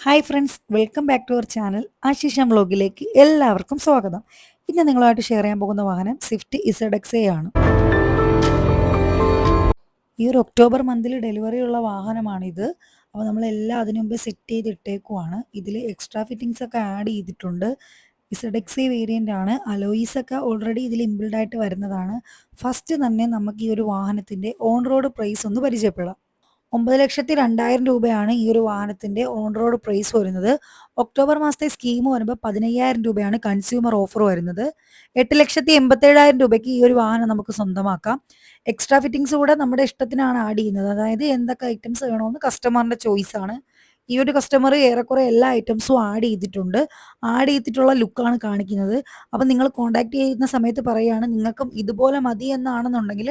Hi friends welcome back to our channel Ashisha വ്ലോഗിലേക്ക് എല്ലാവർക്കും സ്വാഗതം. ഇന്ന് നിങ്ങളുമായിട്ട് ഷെയർ ചെയ്യാൻ പോകുന്ന വാഹനം സ്വിഫ്റ്റ് ഇസഡെക്സ് ആണ്. ഈ ഒരു ഒക്ടോബർ മന്തിൽ ഡെലിവറി ഉള്ള വാഹനമാണിത്. അപ്പോൾ നമ്മൾ എല്ലാം അതിനു മുമ്പ് സെറ്റ് ചെയ്ത് ഇട്ടേക്കുവാണ് ഇതിൽ എക്സ്ട്രാ ഫിറ്റിങ്സ് ഒക്കെ ആഡ് ചെയ്തിട്ടുണ്ട്. ഇസഡെക്സി വേരിയന്റ് ആണ്. അലോയിസ് ഒക്കെ ഓൾറെഡി ഇതിൽ ഇമ്പിൾഡ് ആയിട്ട് വരുന്നതാണ്. ഫസ്റ്റ് തന്നെ നമുക്ക് ഈ ഒരു വാഹനത്തിന്റെ ഓൺ റോഡ് പ്രൈസ് ഒന്ന് പരിചയപ്പെടാം. ഒമ്പത് ലക്ഷത്തി രണ്ടായിരം രൂപയാണ് ഈ ഒരു വാഹനത്തിന്റെ ഓൺ റോഡ് പ്രൈസ് വരുന്നത്. ഒക്ടോബർ മാസത്തെ സ്കീം വരുമ്പോൾ പതിനയ്യായിരം രൂപയാണ് കൺസ്യൂമർ ഓഫർ വരുന്നത്. എട്ട് ലക്ഷത്തി എൺപത്തേഴായിരം രൂപയ്ക്ക് ഈ ഒരു വാഹനം നമുക്ക് സ്വന്തമാക്കാം. എക്സ്ട്രാ ഫിറ്റിംഗ്സ് കൂടെ നമ്മുടെ ഇഷ്ടത്തിനാണ് ആഡ് ചെയ്യുന്നത്. അതായത് എന്തൊക്കെ ഐറ്റംസ് വേണമെന്ന് കസ്റ്റമറിന്റെ ചോയ്സ് ആണ്. ഈ ഒരു കസ്റ്റമർ ഏറെക്കുറെ എല്ലാ ഐറ്റംസും ആഡ് ചെയ്തിട്ടുണ്ട്. ആഡ് ചെയ്തിട്ടുള്ള ലുക്കാണ് കാണിക്കുന്നത്. അപ്പം നിങ്ങൾ കോൺടാക്ട് ചെയ്യുന്ന സമയത്ത് പറയുകയാണ് നിങ്ങൾക്കും ഇതുപോലെ മതി എന്നാണെന്നുണ്ടെങ്കിൽ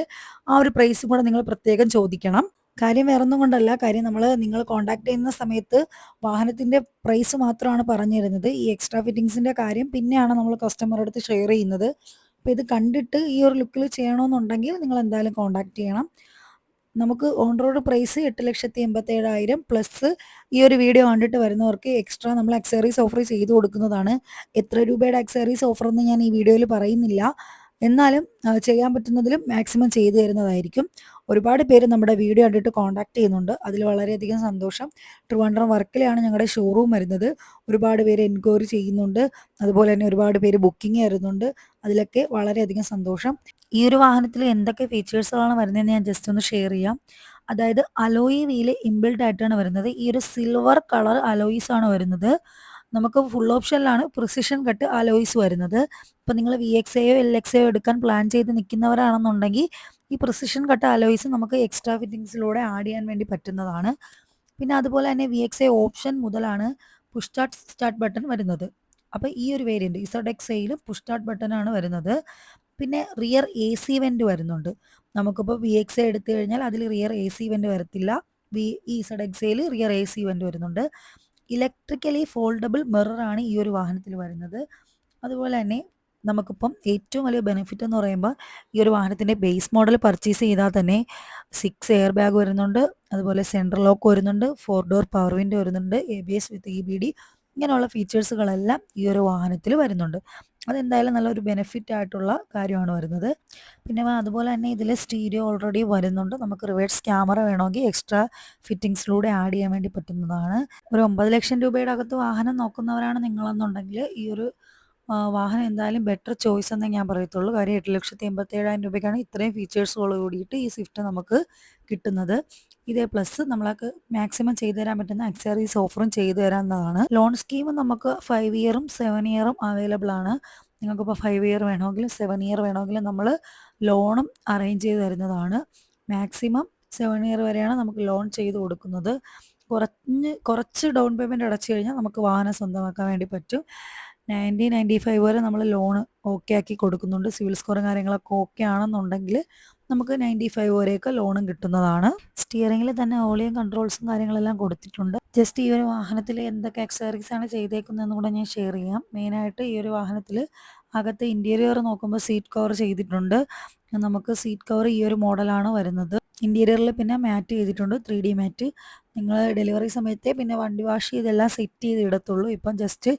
ആ ഒരു പ്രൈസും കൂടെ നിങ്ങൾ പ്രത്യേകം ചോദിക്കണം. കാര്യം വേറൊന്നും കൊണ്ടല്ല. കാര്യം നമ്മൾ നിങ്ങൾ കോണ്ടാക്ട് ചെയ്യുന്ന സമയത്ത് വാഹനത്തിന്റെ പ്രൈസ് മാത്രമാണ് പറഞ്ഞു തരുന്നത് ഈ എക്സ്ട്രാ ഫിറ്റിങ്സിന്റെ കാര്യം. പിന്നെയാണ് നമ്മൾ കസ്റ്റമറുടെ അടുത്ത് ഷെയർ ചെയ്യുന്നത്. അപ്പോൾ ഇത് കണ്ടിട്ട് ഈ ഒരു ലുക്കിൽ ചെയ്യണമെന്നുണ്ടെങ്കിൽ നിങ്ങൾ എന്തായാലും കോണ്ടാക്ട് ചെയ്യണം. നമുക്ക് ഓൺ റോഡ് പ്രൈസ് എട്ട് ലക്ഷത്തി എൺപത്തേഴായിരം പ്ലസ് ഈ ഒരു വീഡിയോ കണ്ടിട്ട് വരുന്നവർക്ക് എക്സ്ട്രാ നമ്മൾ അക്സറീസ് ഓഫർ ചെയ്തു കൊടുക്കുന്നതാണ്. എത്ര രൂപയുടെ അക്സറീസ് ഓഫർ എന്ന് ഞാൻ ഈ വീഡിയോയിൽ പറയുന്നില്ല. എന്നാലും ചെയ്യാൻ പറ്റുന്നതിലും മാക്സിമം ചെയ്തു തരുന്നതായിരിക്കും. ഒരുപാട് പേര് നമ്മുടെ വീഡിയോ കണ്ടിട്ട് കോൺടാക്ട് ചെയ്യുന്നുണ്ട്. അതിൽ വളരെയധികം സന്തോഷം. ട്രിവാൻഡ്രം വർക്കിലാണ് ഞങ്ങളുടെ ഷോറൂം വരുന്നത്. ഒരുപാട് പേര് എൻക്വയറി ചെയ്യുന്നുണ്ട്. അതുപോലെ തന്നെ ഒരുപാട് പേര് ബുക്കിംഗ് വരുന്നുണ്ട് അതിലൊക്കെ വളരെയധികം സന്തോഷം. ഈ ഒരു വാഹനത്തിൽ എന്തൊക്കെ ഫീച്ചേഴ്സുകളാണ് വരുന്നതെന്ന് ഞാൻ ജസ്റ്റ് ഒന്ന് ഷെയർ ചെയ്യാം. അതായത് അലോയി വീൽ ഇംബിൾഡ് ആയിട്ടാണ് വരുന്നത്. ഈ ഒരു സിൽവർ കളർ അലോയിസ് ആണ് വരുന്നത്. നമുക്ക് ഫുൾ ഓപ്ഷനിലാണ് പ്രിസിഷൻ കട്ട് അലോയിസ് വരുന്നത്. ഇപ്പം നിങ്ങൾ വി എക്സ് എയോ എൽ എക്സ് എയോ എടുക്കാൻ പ്ലാൻ ചെയ്ത് നിൽക്കുന്നവരാണെന്നുണ്ടെങ്കിൽ ഈ പ്രിസിഷൻ കട്ട് അലോയിസ് നമുക്ക് എക്സ്ട്രാ ഫിറ്റിങ്സിലൂടെ ആഡ് ചെയ്യാൻ വേണ്ടി പറ്റുന്നതാണ്. പിന്നെ അതുപോലെ തന്നെ വി എക്സ് എ ഓപ്ഷൻ മുതലാണ് പുഷ് സ്റ്റാർട്ട് സ്റ്റാർട്ട് ബട്ടൺ വരുന്നത്. അപ്പോൾ ഈ ഒരു വേരിയന്റ് ഇസഡ് എക്സ് എയിൽ പുഷ് സ്റ്റാർട്ട് ബട്ടൺ ആണ് വരുന്നത്. പിന്നെ റിയർ എ സി വെന്റ് വരുന്നുണ്ട്. നമുക്കിപ്പോൾ വി എക്സ് എടുത്തു കഴിഞ്ഞാൽ അതിൽ റിയർ എ സി വെന്റ് വരത്തില്ല. വി ഇസഡ് എയിൽ റിയർ എ സി വെന്റ് വരുന്നുണ്ട്. ഇലക്ട്രിക്കലി ഫോൾഡബിൾ മിററാണ് ഈ ഒരു വാഹനത്തിൽ വരുന്നത്. അതുപോലെ തന്നെ നമുക്കിപ്പം ഏറ്റവും വലിയ ബെനിഫിറ്റ് എന്ന് പറയുമ്പോൾ ഈ ഒരു വാഹനത്തിന്റെ ബേസ് മോഡൽ പർച്ചേസ് ചെയ്താൽ തന്നെ സിക്സ് എയർ ബാഗ് വരുന്നുണ്ട്. അതുപോലെ സെൻട്രൽ ലോക്ക് വരുന്നുണ്ട്. ഫോർ ഡോർ പവർ വിൻഡോ വരുന്നുണ്ട്. A B S with E B D ഇങ്ങനെയുള്ള ഫീച്ചേഴ്സുകളെല്ലാം ഈ ഒരു വാഹനത്തിൽ വരുന്നുണ്ട്. അതെന്തായാലും നല്ലൊരു ബെനിഫിറ്റ് ആയിട്ടുള്ള കാര്യമാണ് വരുന്നത്. പിന്നെ അതുപോലെ തന്നെ ഇതിൽ സ്റ്റീരിയോ ഓൾറെഡി വരുന്നുണ്ട്. നമുക്ക് റിവേഴ്സ് ക്യാമറ വേണമെങ്കിൽ എക്സ്ട്രാ ഫിറ്റിങ്സിലൂടെ ആഡ് ചെയ്യാൻ വേണ്ടി പറ്റുന്നതാണ്. ഒരു ഒമ്പത് ലക്ഷം രൂപയുടെ അകത്ത് വാഹനം നോക്കുന്നവരാണ് നിങ്ങളെന്നുണ്ടെങ്കിൽ ഈ ഒരു വാഹനം എന്തായാലും ബെറ്റർ ചോയ്സ് എന്നേ ഞാൻ പറയത്തുള്ളൂ. കാര്യം എട്ട് ലക്ഷത്തി എൺപത്തേഴായിരം രൂപയ്ക്കാണ് ഇത്രയും ഫീച്ചേഴ്സുകൾ കൂടിയിട്ട് ഈ സ്വിഫ്റ്റ് നമുക്ക് കിട്ടുന്നത്. ഇതേ പ്ലസ് നമ്മളൊക്കെ മാക്സിമം ചെയ്തു തരാൻ പറ്റുന്ന അക്സറീസ് ഓഫറും ചെയ്തു തരാവുന്നതാണ്. ലോൺ സ്കീം നമുക്ക് ഫൈവ് ഇയറും സെവൻ ഇയറും അവൈലബിൾ ആണ്. നിങ്ങൾക്കിപ്പോൾ ഫൈവ് ഇയർ വേണമെങ്കിലും സെവൻ ഇയർ വേണമെങ്കിലും നമ്മൾ ലോണും അറേഞ്ച് ചെയ്ത് തരുന്നതാണ്. മാക്സിമം സെവൻ ഇയർ വരെയാണ് നമുക്ക് ലോൺ ചെയ്ത് കൊടുക്കുന്നത്. കുറഞ്ഞ് കുറച്ച് ഡൗൺ പേയ്മെന്റ് അടച്ചു കഴിഞ്ഞാൽ നമുക്ക് വാഹനം സ്വന്തമാക്കാൻ വേണ്ടി പറ്റും. നയന്റി നയന്റി ഫൈവ് വരെ നമ്മൾ ലോൺ ഓക്കെ ആക്കി കൊടുക്കുന്നുണ്ട്. സിവിൽ സ്കോറും കാര്യങ്ങളൊക്കെ ഓക്കെ ആണെന്നുണ്ടെങ്കിൽ നമുക്ക് നയന്റി ഫൈവ് വരെയൊക്കെ ലോണും കിട്ടുന്നതാണ്. സ്റ്റിയറിംഗിൽ തന്നെ ഓളിയും കൺട്രോൾസും കാര്യങ്ങളെല്ലാം കൊടുത്തിട്ടുണ്ട്. ജസ്റ്റ് ഈ ഒരു വാഹനത്തിൽ എന്തൊക്കെ അക്സറീസ് ആണ് ചെയ്തേക്കുന്നതെന്ന് കൂടെ ഞാൻ ഷെയർ ചെയ്യാം. മെയിനായിട്ട് ഈ ഒരു വാഹനത്തിൽ അകത്ത് ഇന്റീരിയർ നോക്കുമ്പോൾ സീറ്റ് കവർ ചെയ്തിട്ടുണ്ട്. നമുക്ക് സീറ്റ് കവർ ഈ ഒരു മോഡലാണ് വരുന്നത്. ഇന്റീരിയറിൽ പിന്നെ മാറ്റ് ചെയ്തിട്ടുണ്ട് ത്രീ ഡി മാറ്റ് നിങ്ങൾ ഡെലിവറി സമയത്തെ പിന്നെ വണ്ടി വാഷ് ചെയ്തെല്ലാം സെറ്റ് ചെയ്ത് ഇടത്തുള്ളൂ. ഇപ്പം ജസ്റ്റ്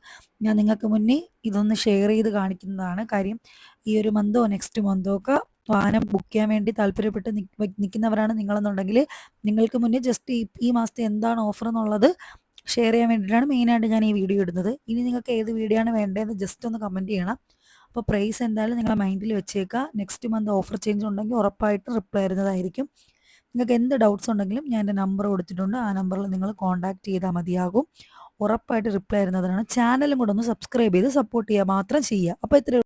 ഞാൻ നിങ്ങൾക്ക് മുന്നേ ഇതൊന്ന് ഷെയർ ചെയ്ത് കാണിക്കുന്നതാണ് കാര്യം. ഈ ഒരു മന്തോ നെക്സ്റ്റ് മന്തോ ഒക്കെ വാഹനം ബുക്ക് ചെയ്യാൻ വേണ്ടി താല്പര്യപ്പെട്ട് നിൽക്കുന്നവരാണ് നിങ്ങളെന്നുണ്ടെങ്കിൽ നിങ്ങൾക്ക് മുന്നേ ജസ്റ്റ് ഈ മാസത്തെ എന്താണ് ഓഫർ എന്നുള്ളത് ഷെയർ ചെയ്യാൻ വേണ്ടിയിട്ടാണ് മെയിനായിട്ട് ഞാൻ ഈ വീഡിയോ ഇടുന്നത്. ഇനി നിങ്ങൾക്ക് ഏത് വീഡിയോ ആണ് വേണ്ടതെന്ന് ജസ്റ്റ് ഒന്ന് കമന്റ് ചെയ്യണം. അപ്പോൾ പ്രൈസ് എന്തായാലും നിങ്ങളുടെ മൈൻഡിൽ വെച്ചേക്കുക നെക്സ്റ്റ് മന്ത് ഓഫർ ചേഞ്ച് ഉണ്ടെങ്കിൽ ഉറപ്പായിട്ടും റിപ്ലൈ വരുന്നതായിരിക്കും. നിങ്ങൾക്ക് എന്ത് ഡൗട്ട്സ് ഉണ്ടെങ്കിലും ഞാൻ എന്റെ നമ്പർ കൊടുത്തിട്ടുണ്ട്. ആ നമ്പറിൽ നിങ്ങൾ കോൺടാക്ട് ചെയ്താൽ മതിയാകും. ഉറപ്പായിട്ട് റിപ്ലൈ വരുന്നതാണ് ചാനലും കൂടെ ഒന്ന് സബ്സ്ക്രൈബ് ചെയ്ത് സപ്പോർട്ട് ചെയ്യുക മാത്രം ചെയ്യുക. അപ്പോൾ ഇത്രയേ